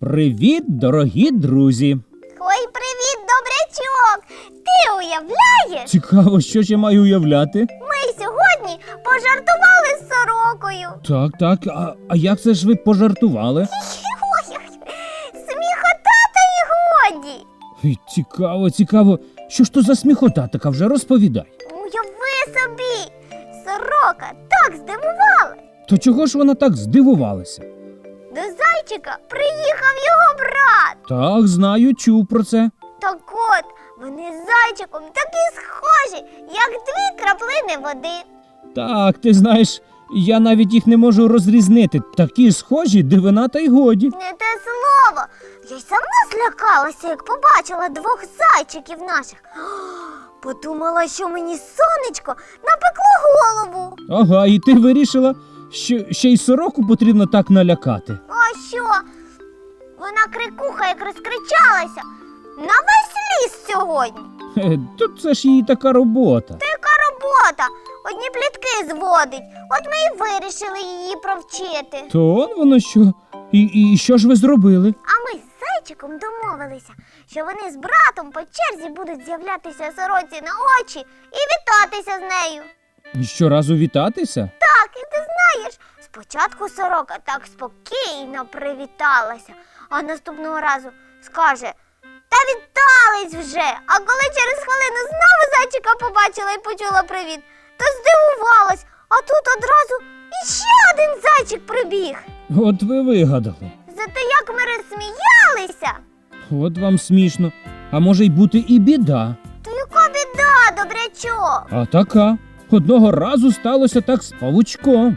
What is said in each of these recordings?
Привіт, дорогі друзі! Ой, привіт, добрячок! Ти уявляєш? Цікаво, що ж я маю уявляти? Ми сьогодні пожартували з сорокою. Так, так, а, а як це ж ви пожартували? Ой, сміхота та й годі. Ой, Цікаво, цікаво. Що ж то за сміхота така вже розповідай. Уяви собі, сорока так здивувала. То чого ж вона так здивувалася? Зайчика приїхав його брат. Так, знаю, чув про це. Так от, вони з зайчиком такі схожі, як дві краплини води. Так, ти знаєш, я навіть їх не можу розрізнити. Такі схожі, дивина та й годі. Не те слово. Я й сама злякалася, як побачила двох зайчиків наших. Подумала, що мені сонечко напекло голову. Ага, і ти вирішила, що ще й сороку потрібно так налякати. А що? Вона крикуха, як розкричалася. На весь ліс сьогодні. Хе, то це ж її така робота. Та яка робота? Одні плітки зводить. От ми і вирішили її провчити. То он воно що? І, і що ж ви зробили? А ми з зайчиком домовилися, що вони з братом по черзі будуть з'являтися сороці на очі і вітатися з нею. Щоразу вітатися? Так, і ти знаєш, спочатку сорока так спокійно привіталася, а наступного разу скаже. Та вітались вже. А коли через хвилину знову зайчика побачила і почула привіт, то здивувалась, а тут одразу іще один зайчик прибіг. От ви вигадали. Зате як ми розсміялися. От вам смішно. А може й бути і біда. То яка біда, добрячок? А така. Одного разу сталося так з павучком.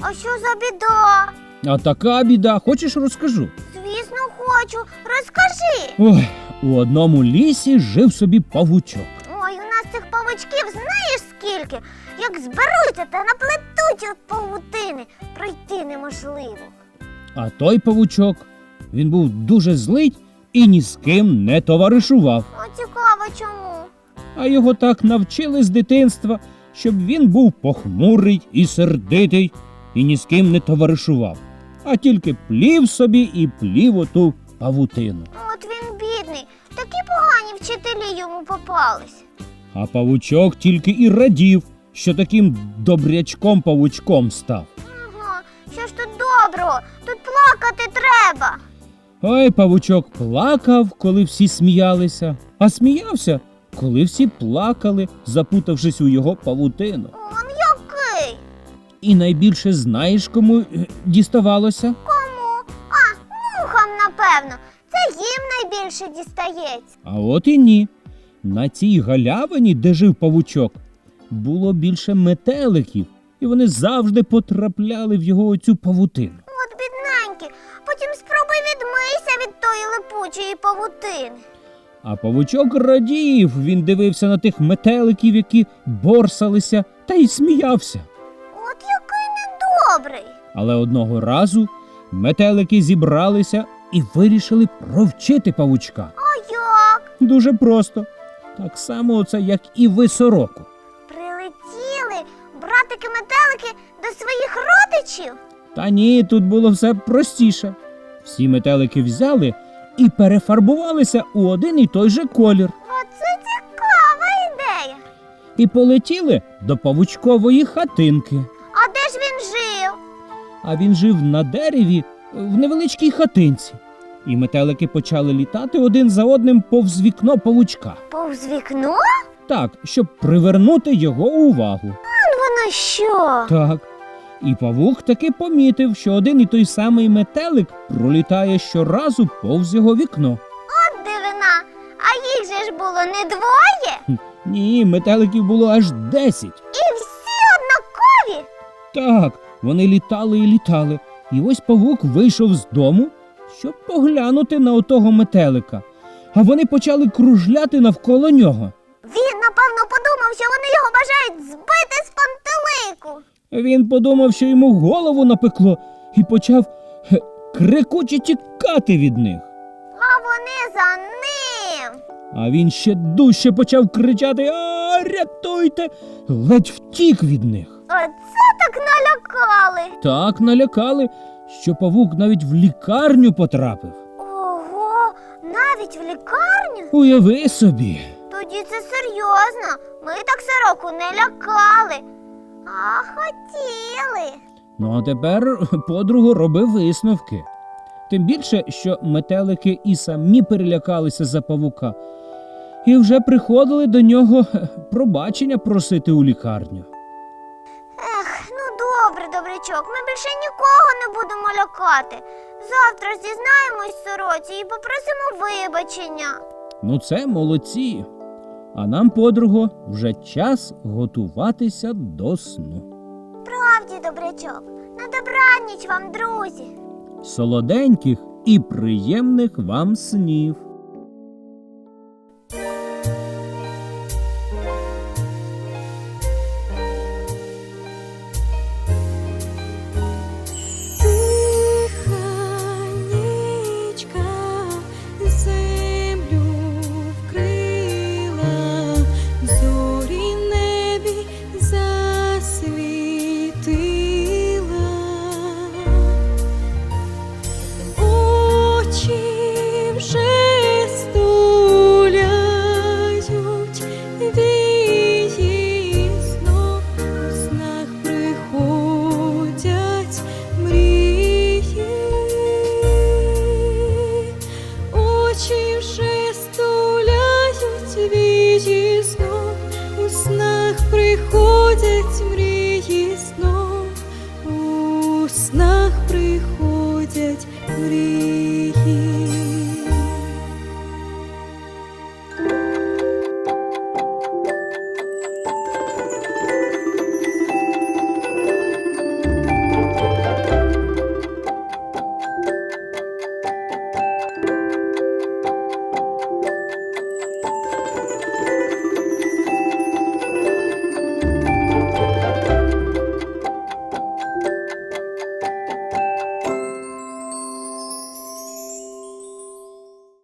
А що за біда? А така біда, хочеш розкажу? Звісно, хочу. Розкажи. Ой, у одному лісі жив собі павучок. Ой, у нас цих павучків знаєш скільки? Як зберуться та наплетуть от павутини, пройти неможливо. А той павучок, він був дуже злий і ні з ким не товаришував. О, цікаво чому. А його так навчили з дитинства, щоб він був похмурий і сердитий, і ні з ким не товаришував, а тільки плів собі і плів оту павутину. От він бідний, такі погані вчителі йому попались. А павучок тільки і радів, що таким добрячком павучком став. Ага, що ж тут доброго? Тут плакати треба. Ой, павучок плакав, коли всі сміялися, а сміявся, коли всі плакали, запутавшись у його павутину. Який? І найбільше знаєш, кому е, діставалося? Кому? А, мухам, напевно. Це їм найбільше дістається. А от і ні. На цій галявині, де жив павучок, було більше метеликів, і вони завжди потрапляли в його оцю павутину. От бідненькі, потім спробуй відмийся від тої липучої павутини. А павучок радів, він дивився на тих метеликів, які борсалися, та й сміявся. Недобрий. Але одного разу метелики зібралися і вирішили провчити павучка. А як? Дуже просто. Так само це, як і ви сороку. Прилетіли братики-метелики до своїх родичів? Та ні, тут було все простіше. Всі метелики взяли і перефарбувалися у один і той же колір, Оце цікава ідея. і полетіли до павучкової хатинки. А він жив на дереві в невеличкій хатинці. І метелики почали літати один за одним повз вікно павучка. Повз вікно? Так, щоб привернути його увагу. Он воно що? Так. І павук таки помітив, що один і той самий метелик пролітає щоразу повз його вікно. От дивина. А їх же ж було не двоє? Хм, Ні, метеликів було аж десять. І всі однакові? Так, вони літали і літали. І ось павук вийшов з дому, щоб поглянути на отого метелика. А вони почали кружляти навколо нього. Він, напевно, подумав, що вони його бажають збити з пантелику. Він подумав, що йому голову напекло, і почав хе, крикуче тікати від них. А вони за ним. А він ще дужче почав кричати А, рятуйте! ледь втік від них. Оце так налякали. Так налякали, що павук навіть в лікарню потрапив. Ого, навіть в лікарню? Уяви собі. Тоді це серйозно. Ми так сороку не лякали, а хотіли. Ну а тепер подругу роби висновки. Тим більше, що метелики і самі перелякалися за павука, і вже приходили до нього пробачення просити у лікарню. Добрячок, ми більше нікого не будемо лякати. Завтра зізнаємось сороці і попросимо вибачення. Ну це молодці. А нам, подруго, вже час готуватися до сну. Правді, добрячок. На добраніч вам, друзі. Солоденьких і приємних вам снів.